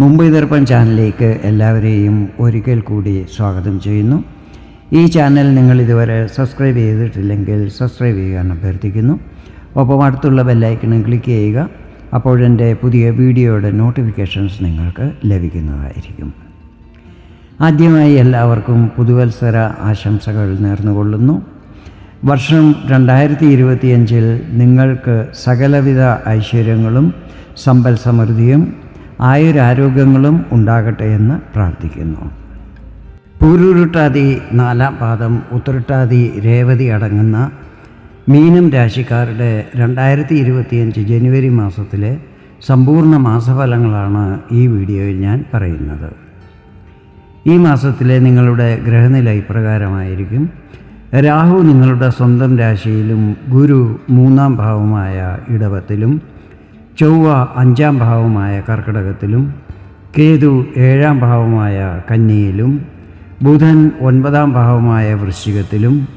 മുംബൈ ദർപ്പൺ ചാനലിലേക്ക് എല്ലാവരെയും ഒരിക്കൽ കൂടി സ്വാഗതം ചെയ്യുന്നു. ഈ ചാനൽ നിങ്ങൾ ഇതുവരെ സബ്സ്ക്രൈബ് ചെയ്തിട്ടില്ലെങ്കിൽ സബ്സ്ക്രൈബ് ചെയ്യാൻ അഭ്യർത്ഥിക്കുന്നു. ഒപ്പം അടുത്തുള്ള ബെല്ലൈക്കണും ക്ലിക്ക് ചെയ്യുക. അപ്പോഴെന്റെ പുതിയ വീഡിയോയുടെ നോട്ടിഫിക്കേഷൻസ് നിങ്ങൾക്ക് ലഭിക്കുന്നതായിരിക്കും. ആദ്യമായി എല്ലാവർക്കും പുതുവത്സര ആശംസകൾ നേർന്നുകൊള്ളുന്നു. വർഷം രണ്ടായിരത്തി ഇരുപത്തിയഞ്ചിൽ നിങ്ങൾക്ക് സകലവിധ ഐശ്വര്യങ്ങളും സമ്പൽ സമൃദ്ധിയും ആയുരാരോഗ്യങ്ങളും ഉണ്ടാകട്ടെ എന്ന് പ്രാർത്ഥിക്കുന്നു. പൂരുരുട്ടാതി നാലാം പാദം ഉത്തരട്ടാതി രേവതി അടങ്ങുന്ന മീനം രാശിക്കാരുടെ രണ്ടായിരത്തി ഇരുപത്തിയഞ്ച് ജനുവരി മാസത്തിലെ സമ്പൂർണ മാസഫലങ്ങളാണ് ഈ വീഡിയോയിൽ ഞാൻ പറയുന്നത്. ഈ മാസത്തിലെ നിങ്ങളുടെ ഗ്രഹനില ഇപ്രകാരമായിരിക്കും. രാഹു നിങ്ങളുടെ സ്വന്തം രാശിയിലും ഗുരു മൂന്നാം ഭാവമായ ഇടവത്തിലും ചൊവ്വ അഞ്ചാം ഭാവമായ കർക്കിടകത്തിലും കേതു ഏഴാം ഭാവമായ കന്നിയിലും ബുധൻ ഒൻപതാം ഭാവമായ വൃശ്ചികത്തിലും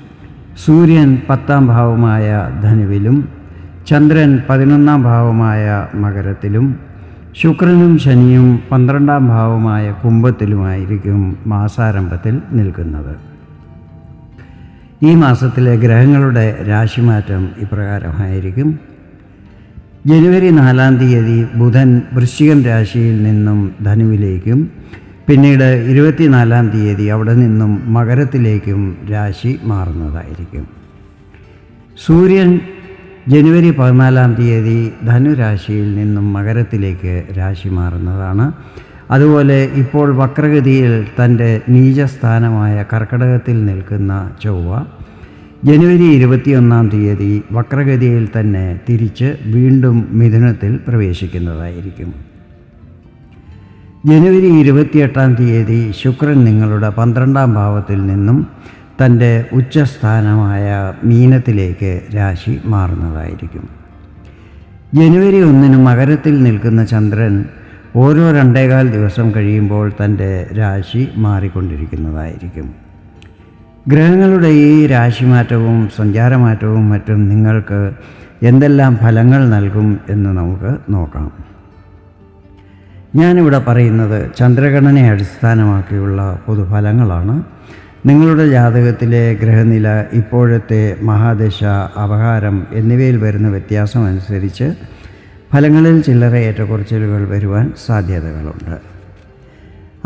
സൂര്യൻ പത്താം ഭാവമായ ധനുവിലും ചന്ദ്രൻ പതിനൊന്നാം ഭാവമായ മകരത്തിലും ശുക്രനും ശനിയും പന്ത്രണ്ടാം ഭാവമായ കുംഭത്തിലുമായിരിക്കും മാസാരംഭത്തിൽ നിൽക്കുന്നത്. ഈ മാസത്തിലെ ഗ്രഹങ്ങളുടെ രാശിമാറ്റം ഇപ്രകാരമായിരിക്കും. ജനുവരി നാലാം തീയതി ബുധൻ വൃശ്ചികം രാശിയിൽ നിന്നും ധനുവിലേക്കും പിന്നീട് ഇരുപത്തിനാലാം തീയതി അവിടെ നിന്നും മകരത്തിലേക്കും രാശി മാറുന്നതായിരിക്കും. സൂര്യൻ ജനുവരി പതിനാലാം തീയതി ധനുരാശിയിൽ നിന്നും മകരത്തിലേക്ക് രാശി മാറുന്നതാണ്. അതുപോലെ ഇപ്പോൾ വക്രഗതിയിൽ തന്റെ നീചസ്ഥാനമായ കർക്കടകത്തിൽ നിൽക്കുന്ന ചൊവ്വ ജനുവരി ഇരുപത്തിയൊന്നാം തീയതി വക്രഗതിയിൽ തന്നെ തിരിച്ച് വീണ്ടും മിഥുനത്തിൽ പ്രവേശിക്കുന്നതായിരിക്കും. ജനുവരി ഇരുപത്തിയെട്ടാം തീയതി ശുക്രൻ നിങ്ങളുടെ പന്ത്രണ്ടാം ഭാവത്തിൽ നിന്നും തന്റെ ഉച്ചസ്ഥാനമായ മീനത്തിലേക്ക് രാശി മാറുന്നതായിരിക്കും. ജനുവരി ഒന്നിന് മകരത്തിൽ നിൽക്കുന്ന ചന്ദ്രൻ ഓരോ രണ്ടേകാൽ ദിവസം കഴിയുമ്പോൾ തന്റെ രാശി മാറിക്കൊണ്ടിരിക്കുന്നതായിരിക്കും. ഗ്രഹങ്ങളുടെ ഈ രാശിമാറ്റവും സഞ്ചാരമാറ്റവും മറ്റും നിങ്ങൾക്ക് എന്തെല്ലാം ഫലങ്ങൾ നൽകും എന്ന് നമുക്ക് നോക്കാം. ഞാനിവിടെ പറയുന്നത് ചന്ദ്രഗണനെ അടിസ്ഥാനമാക്കിയുള്ള പൊതുഫലങ്ങളാണ്. നിങ്ങളുടെ ജാതകത്തിലെ ഗ്രഹനില ഇപ്പോഴത്തെ മഹാദശ അപഹാരം എന്നിവയിൽ വരുന്ന വ്യത്യാസം അനുസരിച്ച് ഫലങ്ങളിൽ ചില്ലറ ഏറ്റക്കുറച്ചിലുകൾ വരുവാൻ സാധ്യതകളുണ്ട്.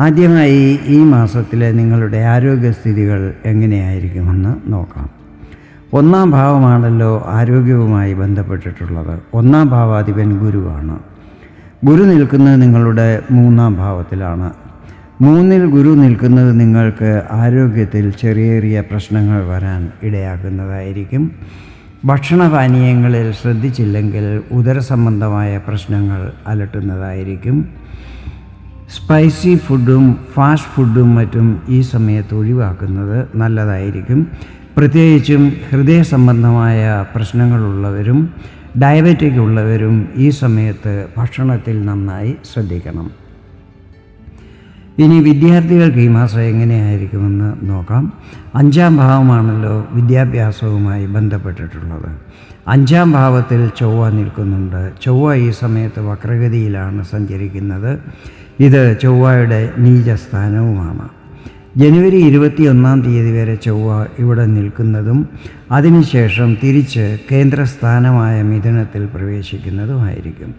ആദ്യമായി ഈ മാസത്തിലെ നിങ്ങളുടെ ആരോഗ്യസ്ഥിതികൾ എങ്ങനെയായിരിക്കുമെന്ന് നോക്കാം. ഒന്നാം ഭാവമാണല്ലോ ആരോഗ്യവുമായി ബന്ധപ്പെട്ടിട്ടുള്ളത്. ഒന്നാം ഭാവാധിപൻ ഗുരുവാണ്. ഗുരു നിൽക്കുന്നത് നിങ്ങളുടെ മൂന്നാം ഭാവത്തിലാണ്. മൂന്നിൽ ഗുരു നിൽക്കുന്നത് നിങ്ങൾക്ക് ആരോഗ്യത്തിൽ ചെറിയ ചെറിയ പ്രശ്നങ്ങൾ വരാൻ ഇടയാക്കുന്നതായിരിക്കും. ഭക്ഷണപാനീയങ്ങളിൽ ശ്രദ്ധിച്ചില്ലെങ്കിൽ ഉദരസംബന്ധമായ പ്രശ്നങ്ങൾ അലട്ടുന്നതായിരിക്കും. സ്പൈസി ഫുഡും ഫാസ്റ്റ് ഫുഡും മറ്റും ഈ സമയത്ത് ഒഴിവാക്കുന്നത് നല്ലതായിരിക്കും. പ്രത്യേകിച്ചും ഹൃദയ സംബന്ധമായ പ്രശ്നങ്ങളുള്ളവരും ഡയബറ്റിക് ഉള്ളവരും ഈ സമയത്ത് ഭക്ഷണത്തിൽ നന്നായി ശ്രദ്ധിക്കണം. ഇനി വിദ്യാർത്ഥികൾക്ക് ഈ മാസം എങ്ങനെയായിരിക്കുമെന്ന് നോക്കാം. അഞ്ചാം ഭാവമാണല്ലോ വിദ്യാഭ്യാസവുമായി ബന്ധപ്പെട്ടിട്ടുള്ളത്. അഞ്ചാം ഭാവത്തിൽ ചൊവ്വ നിൽക്കുന്നുണ്ട്. ചൊവ്വ ഈ സമയത്ത് വക്രഗതിയിലാണ് സഞ്ചരിക്കുന്നത്. ഇത് ചൊവ്വയുടെ നീചസ്ഥാനവുമാണ്. ജനുവരി ഇരുപത്തിയൊന്നാം തീയതി വരെ ചൊവ്വ ഇവിടെ നിൽക്കുന്നതും അതിനുശേഷം തിരിച്ച് കേന്ദ്രസ്ഥാനമായ മിഥുനത്തിൽ പ്രവേശിക്കുന്നതുമായിരിക്കും.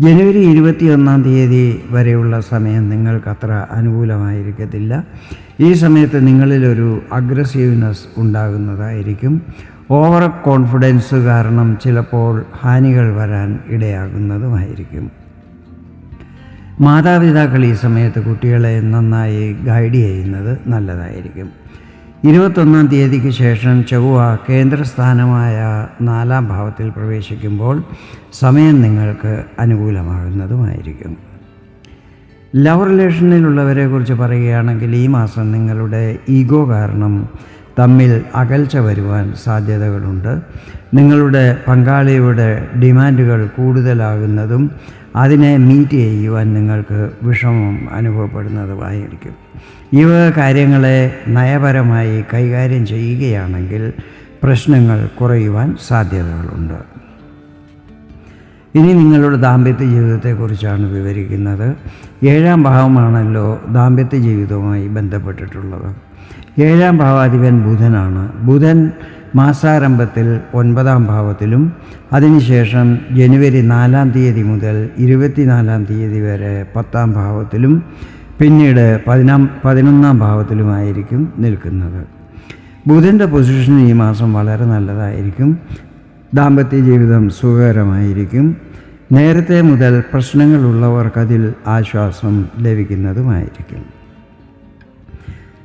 ജനുവരി ഇരുപത്തിയൊന്നാം തീയതി വരെയുള്ള സമയം നിങ്ങൾക്കത്ര അനുകൂലമായിരിക്കത്തില്ല. ഈ സമയത്ത് നിങ്ങളിലൊരു അഗ്രസീവ്നെസ് ഉണ്ടാകുന്നതായിരിക്കും. ഓവർ കോൺഫിഡൻസ് കാരണം ചിലപ്പോൾ ഹാനികൾ വരാൻ ഇടയാകുന്നതുമായിരിക്കും. മാതാപിതാക്കൾ ഈ സമയത്ത് കുട്ടികളെ നന്നായി ഗൈഡ് ചെയ്യുന്നത് നല്ലതായിരിക്കും. ഇരുപത്തൊന്നാം തീയതിക്ക് ശേഷം ചൊവ്വ കേന്ദ്രസ്ഥാനമായ നാലാം ഭാവത്തിൽ പ്രവേശിക്കുമ്പോൾ സമയം നിങ്ങൾക്ക് അനുകൂലമാകുന്നതുമായിരിക്കും. ലവ് റിലേഷനിലുള്ളവരെ കുറിച്ച് പറയുകയാണെങ്കിൽ ഈ മാസം നിങ്ങളുടെ ഈഗോ കാരണം തമ്മിൽ അകൽച്ച വരുവാൻ സാധ്യതകളുണ്ട്. നിങ്ങളുടെ പങ്കാളിയുടെ ഡിമാൻഡുകൾ കൂടുതലാകുന്നതും അതിനെ മീറ്റ് ചെയ്യുവാൻ നിങ്ങൾക്ക് വിഷമം അനുഭവപ്പെടുന്നതുമായിരിക്കും. ഇവ കാര്യങ്ങളെ നയപരമായി കൈകാര്യം ചെയ്യുകയാണെങ്കിൽ പ്രശ്നങ്ങൾ കുറയുവാൻ സാധ്യതകളുണ്ട്. ഇനി നിങ്ങളുടെ ദാമ്പത്യ ജീവിതത്തെക്കുറിച്ചാണ് വിവരിക്കുന്നത്. ഏഴാം ഭാവമാണല്ലോ ദാമ്പത്യ ജീവിതവുമായി ബന്ധപ്പെട്ടിട്ടുള്ളത്. ഏഴാം ഭാവാധിപൻ ബുധനാണ്. ബുധൻ മാസാരംഭത്തിൽ ഒൻപതാം ഭാവത്തിലും അതിനുശേഷം ജനുവരി നാലാം തീയതി മുതൽ ഇരുപത്തിനാലാം തീയതി വരെ പത്താം ഭാവത്തിലും പിന്നീട് പതിനാം പതിനൊന്നാം ഭാവത്തിലുമായിരിക്കും നിൽക്കുന്നത്. ബുധന്റെ പൊസിഷൻ ഈ മാസം വളരെ നല്ലതായിരിക്കും. ദാമ്പത്യ ജീവിതം സുഖകരമായിരിക്കും. നേരത്തെ മുതൽ പ്രശ്നങ്ങളുള്ളവർക്കതിൽ ആശ്വാസം ലഭിക്കുന്നതുമായിരിക്കും.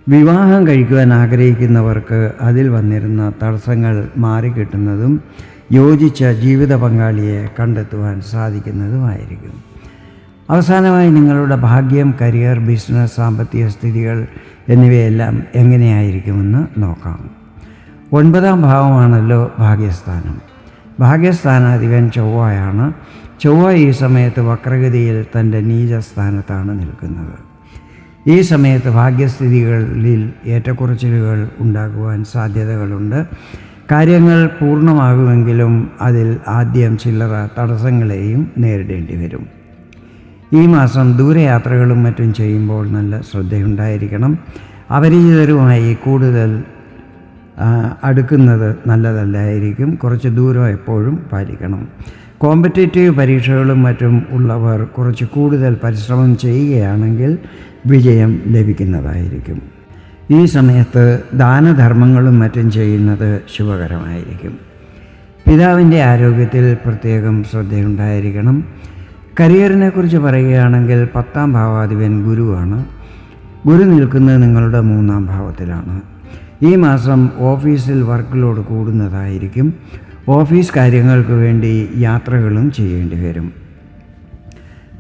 വിവാഹം കഴിക്കുവാൻ ആഗ്രഹിക്കുന്നവർക്ക് അതിൽ വന്നിരുന്ന തടസ്സങ്ങൾ മാറിക്കിട്ടുന്നതും യോജിച്ച ജീവിത പങ്കാളിയെ കണ്ടെത്തുവാൻ സാധിക്കുന്നതുമായിരിക്കും. അവസാനമായി നിങ്ങളുടെ ഭാഗ്യം കരിയർ ബിസിനസ് സാമ്പത്തിക സ്ഥിതികൾ എന്നിവയെല്ലാം എങ്ങനെയായിരിക്കുമെന്ന് നോക്കാം. ഒൻപതാം ഭാവമാണല്ലോ ഭാഗ്യസ്ഥാനം. ഭാഗ്യസ്ഥാനാധിപൻ ചൊവ്വയാണ്. ചൊവ്വ ഈ സമയത്ത് വക്രഗതിയിൽ തന്റെ നീചസ്ഥാനത്താണ് നിൽക്കുന്നത്. ഈ സമയത്ത് ഭാഗ്യസ്ഥിതികളിൽ ഏറ്റക്കുറച്ചിലുകൾ ഉണ്ടാകുവാൻ സാധ്യതകളുണ്ട്. കാര്യങ്ങൾ പൂർണമാകുമെങ്കിലും അതിൽ ആദ്യം ചില്ലറ തടസ്സങ്ങളെയും നേരിടേണ്ടി വരും. ഈ മാസം ദൂരയാത്രകളും മറ്റും ചെയ്യുമ്പോൾ നല്ല ശ്രദ്ധയുണ്ടായിരിക്കണം. അപരിചിതരുമായി കൂടുതൽ അടുക്കുന്നത് നല്ലതല്ലായിരിക്കും. കുറച്ച് ദൂരം എപ്പോഴും പാലിക്കണം. കോമ്പറ്റേറ്റീവ് പരീക്ഷകളും മറ്റും ഉള്ളവർ കുറച്ച് കൂടുതൽ പരിശ്രമം ചെയ്യുകയാണെങ്കിൽ വിജയം ലഭിക്കുന്നതായിരിക്കും. ഈ സമയത്ത് ദാനധർമ്മങ്ങളും മറ്റും ചെയ്യുന്നത് ശുഭകരമായിരിക്കും. പിതാവിന്റെ ആരോഗ്യത്തിൽ പ്രത്യേകം ശ്രദ്ധയുണ്ടായിരിക്കണം. കരിയറിനെ കുറിച്ച് പറയുകയാണെങ്കിൽ പത്താം ഭാവാധിപൻ ഗുരുവാണ്. ഗുരു നിൽക്കുന്നത് നിങ്ങളുടെ മൂന്നാം ഭാവത്തിലാണ്. ഈ മാസം ഓഫീസിൽ വർക്ക് ലോഡ് കൂടുന്നതായിരിക്കും. ഓഫീസ് കാര്യങ്ങൾക്ക് വേണ്ടി യാത്രകളും ചെയ്യേണ്ടി വരും.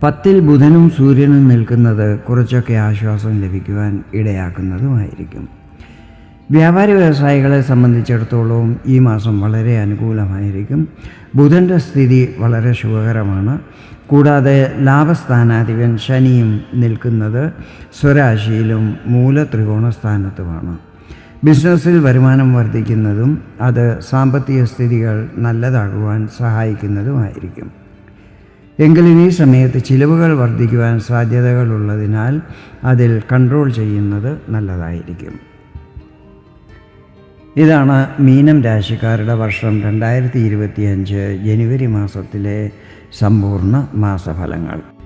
പത്തിൽ ബുധനും സൂര്യനും നിൽക്കുന്നത് കുറച്ചൊക്കെ ആശ്വാസം ലഭിക്കുവാൻ ഇടയാക്കുന്നതുമായിരിക്കും. വ്യാപാരി വ്യവസായികളെ സംബന്ധിച്ചിടത്തോളം ഈ മാസം വളരെ അനുകൂലമായിരിക്കും. ബുധന്റെ സ്ഥിതി വളരെ ശുഭകരമാണ്. കൂടാതെ ലാഭസ്ഥാനാധിപൻ ശനിയും നിൽക്കുന്നത് സ്വരാശിയിലും മൂല സ്ഥാനത്തുമാണ്. ബിസിനസ്സിൽ വരുമാനം വർദ്ധിക്കുന്നതും അത് സാമ്പത്തിക സ്ഥിതികൾ നല്ലതാകുവാൻ സഹായിക്കുന്നതുമായിരിക്കും. എങ്കിലും ഈ സമയത്ത് ചിലവുകൾ വർദ്ധിക്കുവാൻ സാധ്യതകളുള്ളതിനാൽ അതിൽ കൺട്രോൾ ചെയ്യുന്നത് നല്ലതായിരിക്കും. ഇതാണ് മീനം രാശിക്കാരുടെ വർഷം രണ്ടായിരത്തി ഇരുപത്തിയഞ്ച് ജനുവരി മാസത്തിലെ സമ്പൂർണ മാസഫലങ്ങൾ.